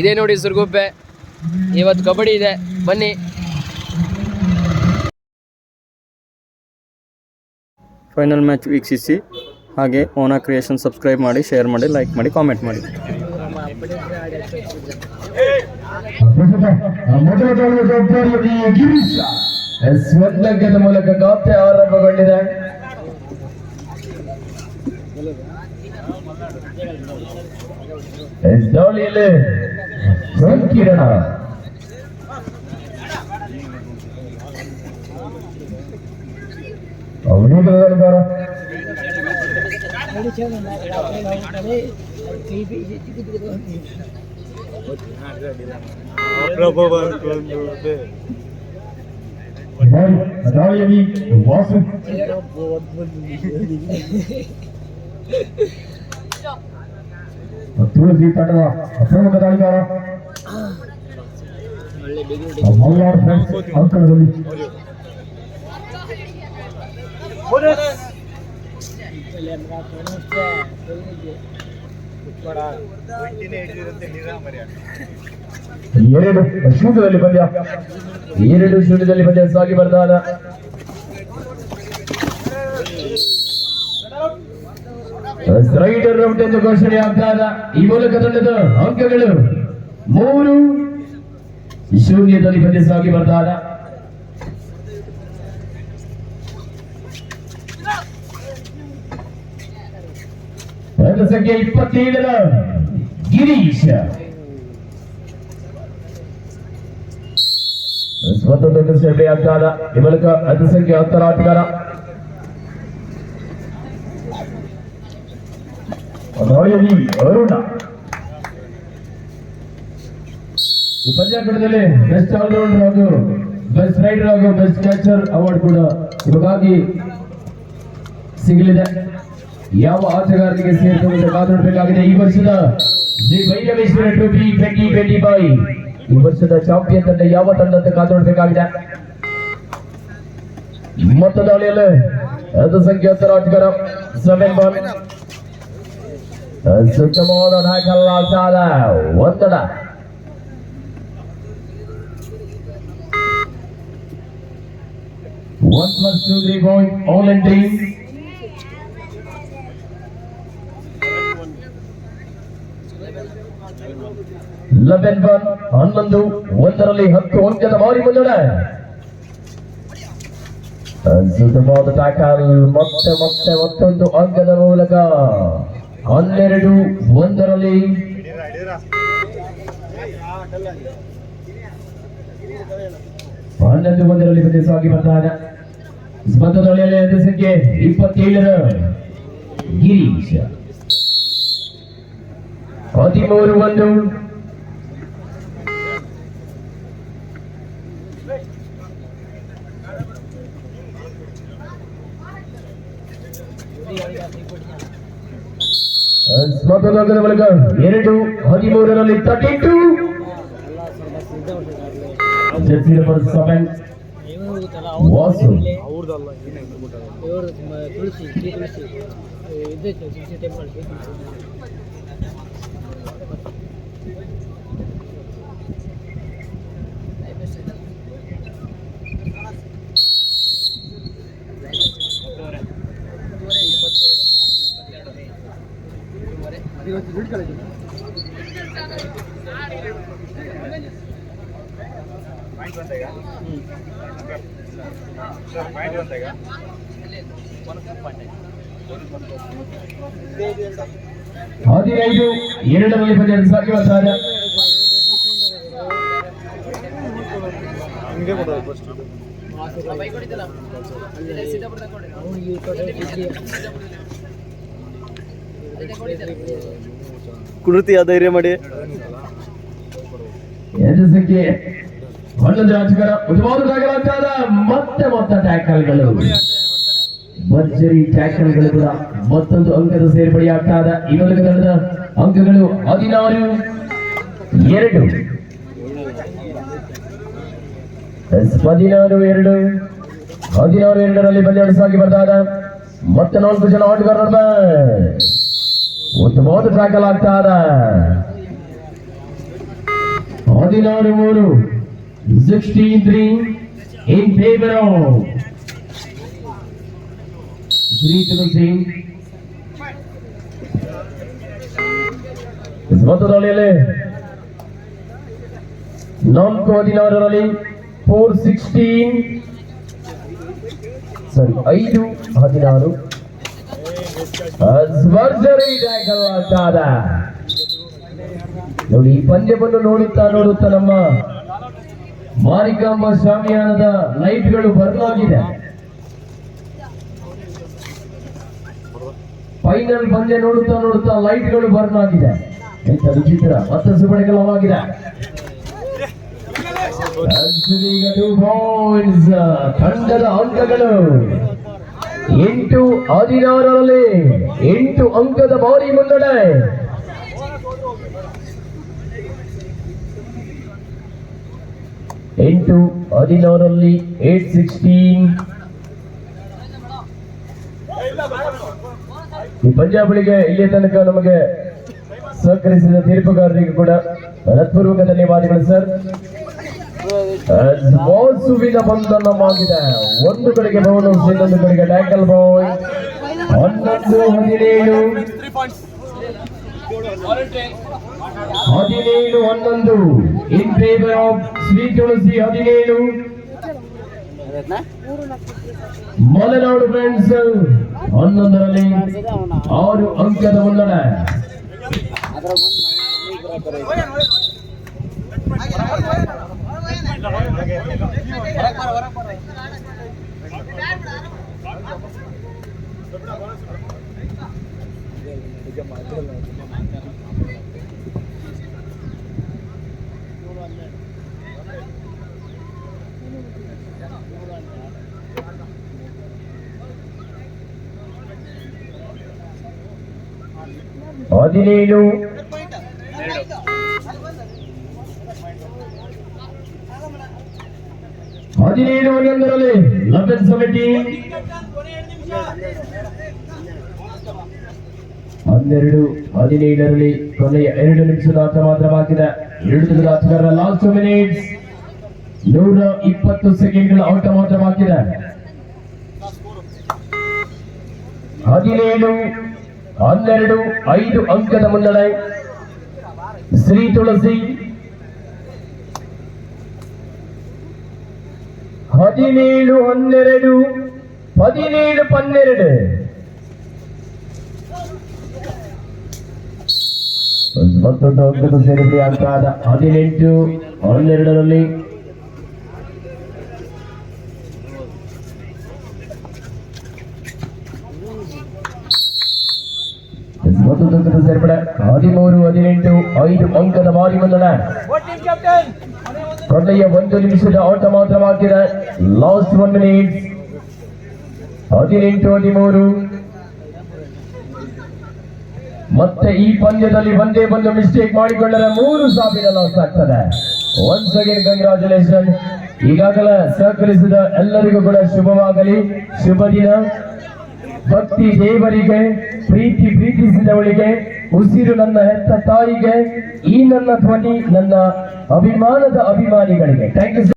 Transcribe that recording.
ಇದೇ ನೋಡಿ ಸುರ್ಗುಪ್ಪೆ ಇವತ್ತು ಕಬಡ್ಡಿ ಇದೆ. ಬನ್ನಿ. ಫೈನಲ್ ಮ್ಯಾಚ್ ವೀಕ್ಷಿಸಿ. ಹಾಗೆ ಓನಾ ಕ್ರಿಯೇಷನ್ ಸಬ್ಸ್ಕ್ರೈಬ್ ಮಾಡಿ ಶೇರ್ ಮಾಡಿ ಲೈಕ್ ಮಾಡಿ ಕಾಮೆಂಟ್ ಮಾಡಿ. ಮೂಲಕ ಆರಂಭಗೊಂಡಿದೆ ಎಸ್ ದಾಳಿಯಲ್ಲಿ ಸಂಕೀರ್ಣ ಅವನಿಗಾರ ದಾಳಿಯಲ್ಲಿ ವಾಸು ತುಳಸಿ ತಂಡದ ಪ್ರಮುಖ ದಾಳಿಗಾರ ಮಲ್ನಾಡ್ ಫ್ರೆಂಡ್ಸ್ ಅಂಕಣದಲ್ಲಿ ಎರಡು ಶೂಟದಲ್ಲಿ ಪಂದ್ಯ ಎರಡು ಶೂಟದಲ್ಲಿ ಪಂದ್ಯ ಸಾಗಿ ಬರ್ತಾದ ರೈಡರ್ ರೌಂಡ್ ಎಂದು ಘೋಷಣೆ ಆಗ್ತಾದ ಈ ಮೂಲಕ ತಂಡದ ಅಂಕಗಳು ಮೂರು ಶೂನ್ಯದಲ್ಲಿ ಪಂದ್ಯ ಸಾಗಿ ಬರ್ತಾದ ಪಂದ್ಯ ಸಂಖ್ಯೆ ಇಪ್ಪತ್ತೇಳರ ಗಿರೀಶ್ ಸ್ವತಂತ್ರ ಸೇರ್ಪಡೆ ಆಗ್ತಾದ ಈ ಮೂಲಕ ಅತಿ ಸಂಖ್ಯೆ ಹತ್ತರ ಆಟಗಾರ ದಾಳಿಯಲ್ಲಿ ಅರುಣ ಈ ಪಂದ್ಯಾಟದಲ್ಲಿ ಬೆಸ್ಟ್ ಆಲ್ರೌಂಡರ್ ಹಾಗೂ ಬೆಸ್ಟ್ ರೈಡರ್ ಹಾಗೂ ಬೆಸ್ಟ್ ಕ್ಯಾಚರ್ ಅವಾರ್ಡ್ ಕೂಡ ಇವಾಗಿ ಸಿಗಲಿದೆ. ಯಾವ ಆಟಗಾರರಿಗೆ ಸೇರ್ಕೊಂಡು ಕಾದುನೋಡಬೇಕಾಗಿದೆ ಈ ವರ್ಷದ Shri Bhairaveshwara trophy twenty twenty ಬಾಯ್. ಈ ವರ್ಷದ ಚಾಂಪಿಯನ್ ತಂಡ ಯಾವ ತಂಡ ಅಂತ ಕಾದುನೋಡಬೇಕಾಗಿದೆ ಮೊತ್ತ ದಾಳಿಯಲ್ಲಿ ಅಲ್ಪಸಂಖ್ಯಾತರ ಆಟಗಾರ ಸೆವೆನ್ ಬಾಲ್. ಸುತ್ತಮವಾದ ಟ್ಯಾಕಲ್ ಸಾಲ ಒತ್ತಡ one plus two three point all and team eleven one ಹನ್ನೊಂದು ಒಂದರಲ್ಲಿ ಹತ್ತು ಅಂಕದ ಮಾರಿ ಮುನ್ನಡೆ ಸುತ್ತಮವಾದ ಟ್ಯಾಕಲ್ ಮತ್ತೆ ಮತ್ತೆ ಮತ್ತೊಂದು ಅಂಕದ ಮೂಲಕ ಹನ್ನೆರಡು ಒಂದರಲ್ಲಿ ಹನ್ನೊಂದು ಒಂದರಲ್ಲಿ ಪ್ರತಿ ಸಾಗಿ ಬರ್ತಾನೆ ಸ್ಪರ್ಧೆಯಲ್ಲಿ ಅದೇ ಸಂಖ್ಯೆ ಇಪ್ಪತ್ತೇಳರ ಗಿರೀಶ್ ಹದಿಮೂರು ಒಂದು ಸ್ಪರ್ಧೆಯ ಬಳಿಕ ಎರಡು ಹದಿಮೂರರಲ್ಲಿ thirty two jersey number seven Vasu ಇವರು ತುಳಸಿ ಶ್ರೀ ತುಳಸಿ. ಇದ್ದೈತೆ ತುಳಸಿ ಟೆಂಪಲ್ ಶ್ರೀ ತುಳಸಿ. ಹದಿನೈದು ಎರಡರಲ್ಲಿ ಕುರುತಿಯ ಧೈರ್ಯ ಮಾಡಿ. ಎರಡು ಸಂಖ್ಯೆ. ಹನ್ನೊಂದು ರಾಜಕರ ಉತ್ತಮವಾದ ಸಾಗಲಾಗ್ತಾದ ಮತ್ತೆ ಮತ್ತೆ ಟ್ಯಾಕಲ್ಗಳು. ಭರ್ಜರಿ ಟ್ಯಾಕಲ್ಗಳು ಕೂಡ ಮತ್ತೊಂದು ಅಂಕದ ಸೇರ್ಪಡೆ ಆಗ್ತಾದ ಈ ಮೂಲಕ ಅಂಕಗಳು ಹದಿನಾರು, ಎರಡು. ಹದಿನಾರು ಎರಡು. ಹದಿನಾರು, ಎರಡರಲ್ಲಿ ಪಂದ್ಯ ಸಾಗಿ ಬರ್ತಾದ ಮತ್ತೆ ನಾಲ್ಕು ಜನ ಆಟಗಾರರ ಉತ್ತಮವಾದ ಟ್ಯಾಕಲ್ ಆಗ್ತಾದ ಹದಿನಾರು, ಮೂರು. Sixteen three in favour of Shri Tulasi ಮೊತ್ತದಲ್ಲಿ ನಾಲ್ಕು ಹದಿನಾರರಲ್ಲಿ ಫೋರ್ ಸಿಕ್ಸ್ಟೀನ್ ಸಾರಿ ಐದು, ಹದಿನಾರು. ಭರ್ಜರಿ ಟ್ಯಾಕಲ್ ಆಗ್ತಾದ ನೋಡಿ ಪಂದ್ಯವನ್ನು ನೋಡುತ್ತಾ ನೋಡುತ್ತಾ ನಮ್ಮ ಮಾರಿಕಾಂಬ ಸ್ವಾಮಿಯಾನದ ಲೈಟ್ಗಳು ಬರ್ನ್ ಆಗಿದೆ ಫೈನಲ್ ಪಂದ್ಯ ನೋಡುತ್ತಾ ನೋಡುತ್ತಾ ಲೈಟ್ಗಳು ಬರ್ನ್ ಆಗಿದೆ ಎಂತ ವಿಚಿತ್ರ two points. ತಂಡದ ಅಂಕಗಳು. ಎಂಟು ಹದಿನಾರರಲ್ಲಿ ಎಂಟು ಅಂಕದ ಭಾರಿ ಮುನ್ನಡೆ. ಎಂಟು ಹದಿನಾರರಲ್ಲಿ ಏಟ್ ಸಿಕ್ಸ್ಟೀನ್. ಈ ಪಂಜಾಬ್ಗಳಿಗೆ ಇಲ್ಲಿಯ ತನಕ ನಮಗೆ ಸಹಕರಿಸಿದ ತೀರ್ಪುಗಾರರಿಗೆ ಕೂಡ ಹೃತ್ಪೂರ್ವಕ ಧನ್ಯವಾದಗಳು, ಸರ್. ಮೋಸುವಿನ ಬಂಧನವಾಗಿದೆ ಒಂದು ಕಡೆಗೆ ಬೌಲ್ ಇನ್ನೊಂದು ಕಡೆಗೆ ಟ್ಯಾಕಲ್ ಬಾಯ್. ಹನ್ನೊಂದು ಹದಿನೇಳು. ಹದಿನೇಳು ಹನ್ನೊಂದು. In favour of Shri Tulasi ಹದಿನೇಳು. ಮಲೆನಾಡು ಫ್ರೆಂಡ್ಸ್ ಹನ್ನೊಂದರಲ್ಲಿ ಆರು ಅಂಕದ ಮುನ್ನಡೆ. ಹದಿನೇಳು ಹದಿನೇಳು ಹನ್ನೊಂದರಲ್ಲಿ ಲಬನ್ ಸಮಿತಿ ಹನ್ನೆರಡು, ಹದಿನೈದರಲ್ಲಿ ಕೊನೆಯ ಎರಡು ನಿಮಿಷದ ಆಟ ಮಾತ್ರ ಬಾಕಿದೆ ಎರಡು ದಿನದ ಆಟಗಾರರ ಲಾಸ್ಟ್ ಮಿನಿಟ್ಸ್ ನೂರ ಇಪ್ಪತ್ತು ಸೆಕೆಂಡ್ಗಳ ಆಟ ಮಾತ್ರ ಬಾಕಿದೆ ಹದಿನೇಳು, ಹನ್ನೆರಡು, ಐದು ಅಂಕದ ಮುನ್ನಡೆ. ಶ್ರೀ ತುಳಸಿ. ಹದಿನೇಳು, ಹನ್ನೆರಡು, ಹದಿನೇಳು, ಪನ್ನೆರಡು. ಮತ್ತೊಂದು ಅಂಕದ ಸೇರಿಸಿ ಅಂಕಾದ ಹದಿನೆಂಟು, ಹನ್ನೆರಡರಲ್ಲಿ. ಮತ್ತೊಂದು ಸೇರ್ಪಡೆ. ಹದಿಮೂರು, ಹದಿನೆಂಟು, ಐದು ಅಂಕದ ಮಾರಿ ಬಂದಣ ಕೊನೆಯ ಒಂದು ನಿಮಿಷದ ಆಟ ಮಾತ್ರ ಮಾಡಿದ ಲಾಸ್ಟ್ ಒನ್ ಮಿನಿಟ್ ಹದಿನೆಂಟು, ಹದಿಮೂರು. ಮತ್ತೆ ಈ ಪಂದ್ಯದಲ್ಲಿ ಒಂದೇ ಒಂದು ಮಿಸ್ಟೇಕ್ ಮಾಡಿಕೊಂಡರೆ ಮೂರು ಸಾವಿರ ಲಾಸ್ ಆಗ್ತದೆ. ಒನ್ಸ್ ಅಗೇನ್ ಕಂಗ್ರಾಚುಲೇಷನ್ ಈಗಾಗಲೇ ಸಹಕರಿಸಿದ ಎಲ್ಲರಿಗೂ ಕೂಡ ಶುಭವಾಗಲಿ. ಶುಭ ದಿನ. ಭಕ್ತಿ ದೇವರಿಗೆ, ಪ್ರೀತಿ ಪ್ರೀತಿಸಿದವಳಿಗೆ, ಉಸಿರು ನನ್ನ ಹೆತ್ತ ತಾಯಿಗೆ, ಈ ನನ್ನ ಧ್ವನಿ, ನನ್ನ ಅಭಿಮಾನದ ಅಭಿಮಾನಿಗಳಿಗೆ. Thank you